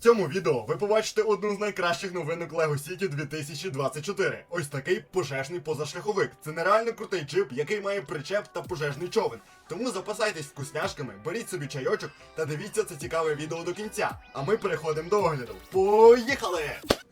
Цьому відео ви побачите одну з найкращих новинок LEGO City 2024. Ось такий пожежний позашляховик. Це нереально крутий джип, який має причеп та пожежний човен. Тому запасайтесь вкусняшками, беріть собі чайочок та дивіться це цікаве відео до кінця. А ми переходимо до огляду. Поїхали!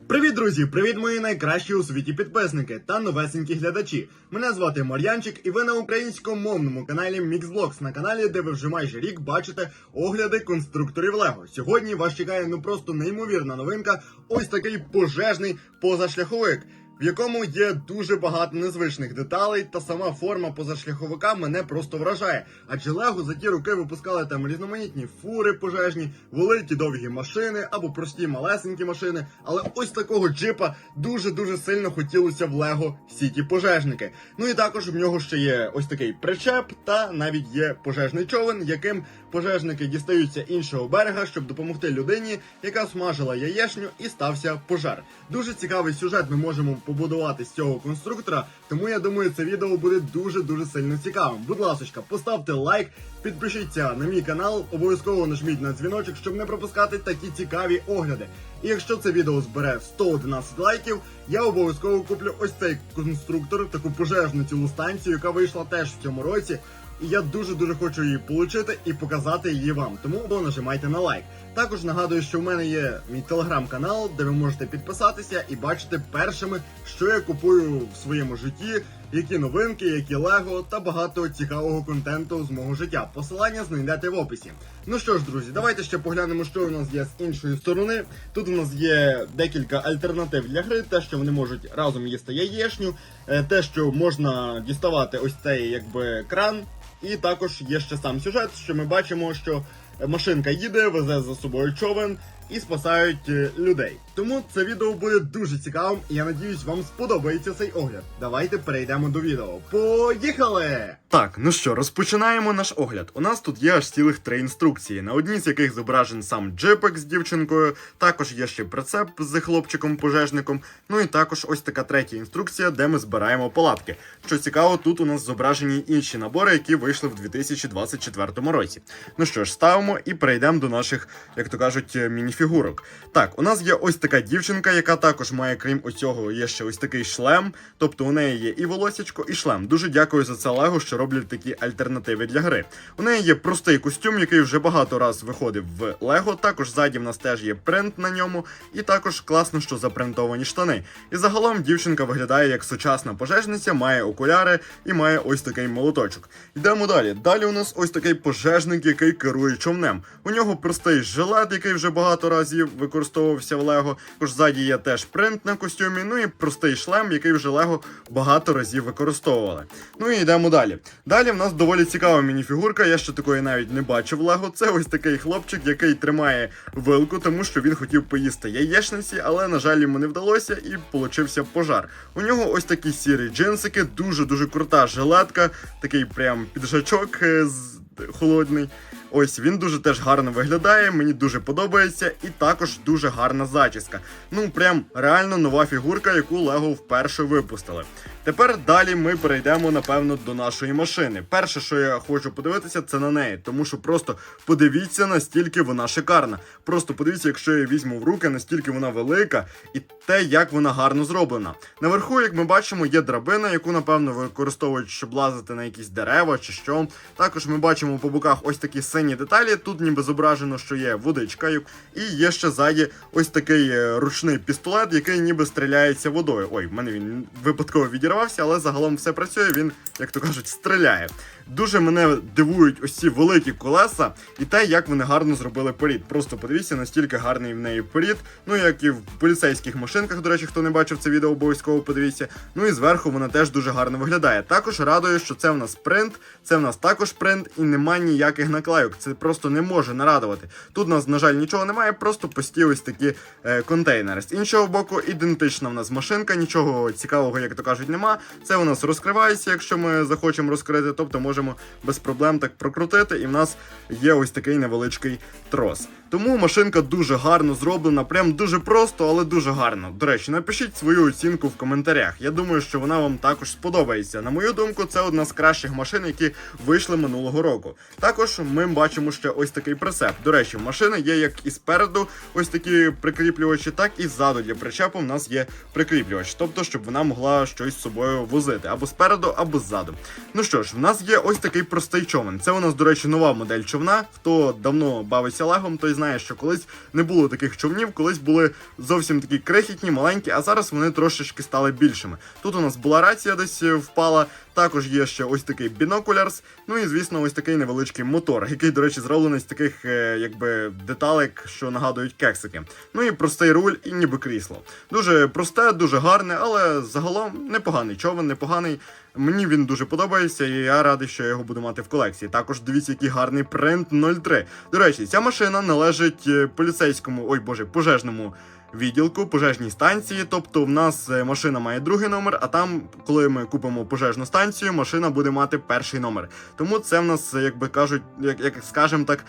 Привіт, друзі! Привіт, мої найкращі у світі підписники та новесенькі глядачі. Мене звати Мар'янчик, і ви на українськомовному каналі Mixvlogs, на каналі, де ви вже майже рік бачите огляди конструкторів Лего. Сьогодні вас чекає ну просто неймовірна новинка. Ось такий пожежний позашляховик. В якому є дуже багато незвичних деталей, та сама форма позашляховика мене просто вражає. Адже Лего за ті роки випускали там різноманітні фури пожежні, великі довгі машини або прості малесенькі машини. Але ось такого джипа дуже дуже сильно хотілося в Лего Сіті пожежники. Ну і також в нього ще є ось такий причеп, та навіть є пожежний човен, яким пожежники дістаються іншого берега, щоб допомогти людині, яка смажила яєшню і стався пожар. Дуже цікавий сюжет ми можемо побудувати з цього конструктора, тому я думаю, це відео буде дуже дуже сильно цікавим. Будь ласка, поставте лайк, підпишіться на мій канал, обов'язково нажміть на дзвіночок, щоб не пропускати такі цікаві огляди. І якщо це відео збере 111 лайків, я обов'язково куплю ось цей конструктор, таку пожежну цілу станцію, яка вийшла теж в цьому році. І я дуже дуже хочу її отримати і показати її вам. Тому нажимайте на лайк. Також нагадую, що в мене є мій телеграм-канал, де ви можете підписатися і бачити першими, що я купую в своєму житті, які новинки, які лего та багато цікавого контенту з мого життя. Посилання знайдете в описі. Ну що ж, друзі, давайте ще поглянемо, що у нас є з іншої сторони. Тут у нас є декілька альтернатив для гри, те, що вони можуть разом їсти яєшню, е, те, що можна діставати ось цей якби кран. І також є ще сам сюжет, що ми бачимо, що машинка їде, везе за собою човен і спасають е, людей. Тому це відео буде дуже цікавим, і я надіюсь, вам сподобається цей огляд. Давайте перейдемо до відео. Поїхали! Так, ну що, розпочинаємо наш огляд. У нас тут є аж цілих три інструкції, на одній з яких зображен сам джипик з дівчинкою, також є ще прицеп з хлопчиком-пожежником. Ну і також ось така третя інструкція, де ми збираємо палатки. Що цікаво, тут у нас зображені інші набори, які вийшли в 2024 році. Ну що ж, ставимо і перейдемо до наших, як то кажуть, е, мініфігурок. Так, у нас є ось така дівчинка, яка також має, крім оцього, є ще ось такий шлем. Тобто у неї є і волосячко, і шлем. Дуже дякую за це Лего, що роблять такі альтернативи для гри. У неї є простий костюм, який вже багато раз виходив в Лего. Також ззаді в нас теж є принт на ньому, і також класно, що запринтовані штани. І загалом дівчинка виглядає як сучасна пожежниця, має окуляри і має ось такий молоточок. Йдемо далі. Далі у нас ось такий пожежник, який керує човнем. У нього простий жилет, який вже багато разів використовувався в Лего. Також ззаді є теж принт на костюмі. Ну і простий шлем, який вже Лего багато разів використовували. Ну і йдемо далі. Далі в нас доволі цікава мініфігурка. Я ще такої навіть не бачив Лего. Це ось такий хлопчик, який тримає вилку, тому що він хотів поїсти яєчниці, але на жаль йому не вдалося і получився пожар. У нього ось такі сірі джинсики, дуже дуже крута жилетка, такий прям піджачок е, з холодний. Ось він дуже теж гарно виглядає, мені дуже подобається, і також дуже гарна зачіска. Ну прям реально нова фігурка, яку Лего вперше випустили. Тепер далі ми перейдемо, напевно, до нашої машини. Перше, що я хочу подивитися, це на неї, тому що просто подивіться, настільки вона шикарна. Просто подивіться, якщо я її візьму в руки, настільки вона велика, і те, як вона гарно зроблена. Наверху, як ми бачимо, є драбина, яку, напевно, використовують, щоб лазити на якісь дерева чи що. Також ми бачимо по боках ось такі сині деталі. Тут ніби зображено, що є водичка, і є ще ззаді ось такий е, ручний пістолет, який ніби стріляється водою. Ой, в мене він випадково відірвався, але загалом все працює. Він, як то кажуть, стріляє. Дуже мене дивують ось ці великі колеса і те, як вони гарно зробили порід. Просто подивіться, настільки гарний в неї порід. Ну як і в поліцейських машинках, до речі, хто не бачив це відео, обов'язково подивіться. Ну і зверху вона теж дуже гарно виглядає. Також радує, що це в нас принт, це в нас також принт, і немає ніяких наклейок. Це просто не може нарадувати. Тут у нас, на жаль, нічого немає, просто пусті ось такі е, контейнери. З іншого боку, ідентична в нас машинка, нічого цікавого, як то кажуть, нема. Це у нас розкривається, якщо ми захочемо розкрити, тобто можемо без проблем так прокрутити, і в нас є ось такий невеличкий трос. Тому машинка дуже гарно зроблена, прям дуже просто, але дуже гарно. До речі, напишіть свою оцінку в коментарях. Я думаю, що вона вам також сподобається. На мою думку, це одна з кращих машин, які вийшли минулого року. Також ми бачимо ще ось такий прицеп. До речі, в машини є як і спереду ось такі прикріплювачі, так і ззаду для причепу в нас є прикріплювач, тобто, щоб вона могла щось з собою возити або спереду, або ззаду. Ну що ж, в нас є ось такий простий човен. Це у нас, до речі, нова модель човна. Хто давно бавиться легом, той знає, що колись не було таких човнів, колись були зовсім такі крихітні, маленькі, а зараз вони трошечки стали більшими. Тут у нас була рація десь е, впала. Також є ще ось такий бінокулярс. Ну і звісно, ось такий невеличкий мотор, який, до речі, зроблений з таких, е, якби деталек, що нагадують кексики. Ну і простий руль, і ніби крісло. Дуже просте, дуже гарне, але загалом непоганий човен, непоганий. Мені він дуже подобається, і я радий, що я його буду мати в колекції. Також дивіться, який гарний принт 03. До речі, ця машина належить е, поліцейському, ой боже, пожежному відділку, пожежній станції. Тобто, в нас е, машина має другий номер, а там, коли ми купимо пожежну станцію, машина буде мати перший номер. Тому це в нас, е, як би кажуть, як, як скажем так.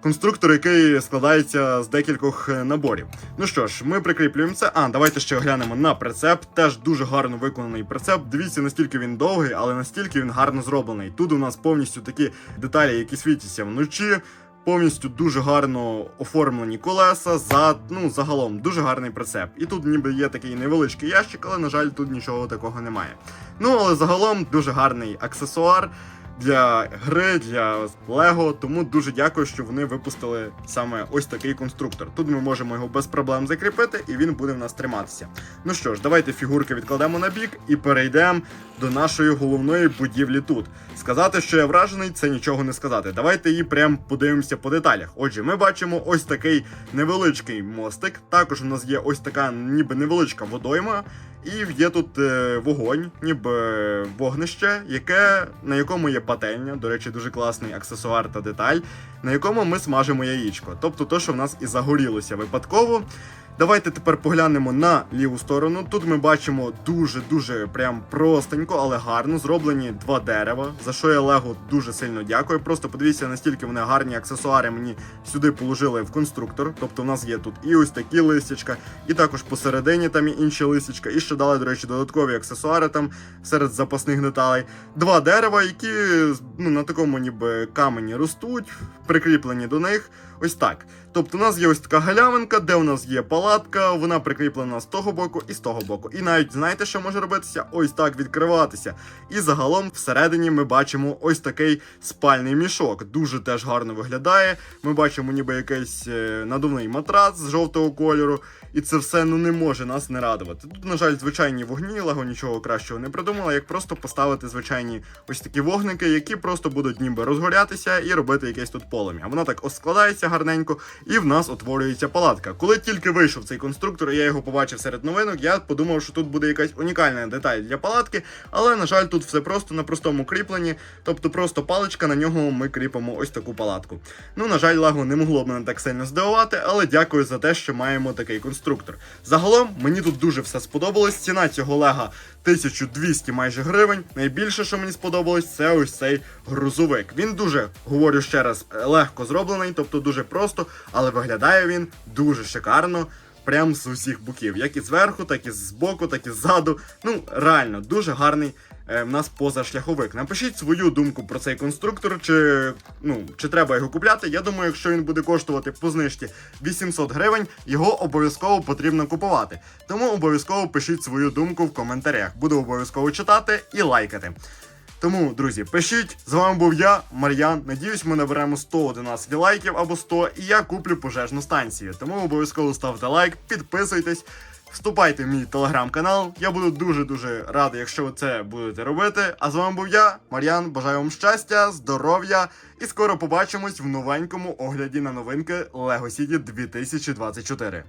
Конструктор, який складається з декількох наборів. Ну що ж, ми прикріплюємо це. А, давайте ще глянемо на прицеп. Теж дуже гарно виконаний прицеп. Дивіться, настільки він довгий, але настільки він гарно зроблений. Тут у нас повністю такі деталі, які світяться вночі. Повністю дуже гарно оформлені колеса, За ну загалом дуже гарний прицеп. І тут ніби є такий невеличкий ящик, але на жаль, тут нічого такого немає. Ну але загалом дуже гарний аксесуар для гри, для Лего. Тому дуже дякую, що вони випустили саме ось такий конструктор. Тут ми можемо його без проблем закріпити, і він буде в нас триматися. Ну що ж, давайте фігурки відкладемо на бік і перейдемо до нашої головної будівлі тут. Сказати, що я вражений, це нічого не сказати. Давайте її прям подивимося по деталях. Отже, ми бачимо ось такий невеличкий мостик. Також у нас є ось така ніби невеличка водойма. І є тут е, вогонь, ніби вогнище, яке, на якому є пательня, до речі, дуже класний аксесуар та деталь, на якому ми смажимо яєчко. Тобто то, що в нас і загорілося випадково. Давайте тепер поглянемо на ліву сторону. Тут ми бачимо дуже-дуже прям простенько, але гарно зроблені два дерева, за що я Лего дуже сильно дякую. Просто подивіться, настільки вони гарні аксесуари мені сюди положили в конструктор. Тобто в нас є тут і ось такі листячка, і також посередині там є інші листячка, і ще дали, до речі, додаткові аксесуари там серед запасних деталей. Два дерева, які ну, на такому ніби камені ростуть, прикріплені до них. Ось так. Тобто, у нас є ось така галявинка, де у нас є палатка, вона прикріплена з того боку і з того боку. І навіть знаєте, що може робитися? Ось так відкриватися. І загалом всередині ми бачимо ось такий спальний мішок. Дуже теж гарно виглядає. Ми бачимо ніби якийсь е, надувний матрац з жовтого кольору. І це все ну не може нас не радувати. Тут, на жаль, звичайні вогні, Лего нічого кращого не придумала, як просто поставити звичайні ось такі вогники, які просто будуть ніби розгорятися і робити якесь тут полум'я. Вона так ось складається гарненько, і в нас утворюється палатка. Коли тільки вийшов цей конструктор, і я його побачив серед новинок, я подумав, що тут буде якась унікальна деталь для палатки, але на жаль, тут все просто на простому кріпленні, тобто просто паличка на нього ми кріпимо ось таку палатку. Ну, на жаль, Лего не могло б мене так сильно здивувати, але дякую за те, що маємо такий конструктор. Загалом мені тут дуже все сподобалось. Ціна цього Лего 1200 майже гривень. Найбільше, що мені сподобалось, це ось цей грузовик. Він дуже, говорю ще раз, легко зроблений, тобто дуже просто, але виглядає він дуже шикарно. Прям з усіх боків, як і зверху, так і збоку, так і ззаду. Ну, реально, дуже гарний в нас позашляховик. Напишіть свою думку про цей конструктор, чи ну, чи треба його купляти. Я думаю, якщо він буде коштувати по знижці 800 гривень, його обов'язково потрібно купувати. Тому обов'язково пишіть свою думку в коментарях. Буду обов'язково читати і лайкати. Тому, друзі, пишіть. З вами був я, Мар'ян. Надіюсь, ми наберемо 111 лайків або 100, і я куплю пожежну станцію. Тому обов'язково ставте лайк, підписуйтесь, вступайте в мій телеграм-канал. Я буду дуже-дуже радий, якщо ви це будете робити. А з вами був я, Мар'ян. Бажаю вам щастя, здоров'я і скоро побачимось в новенькому огляді на новинки LEGO City 2024.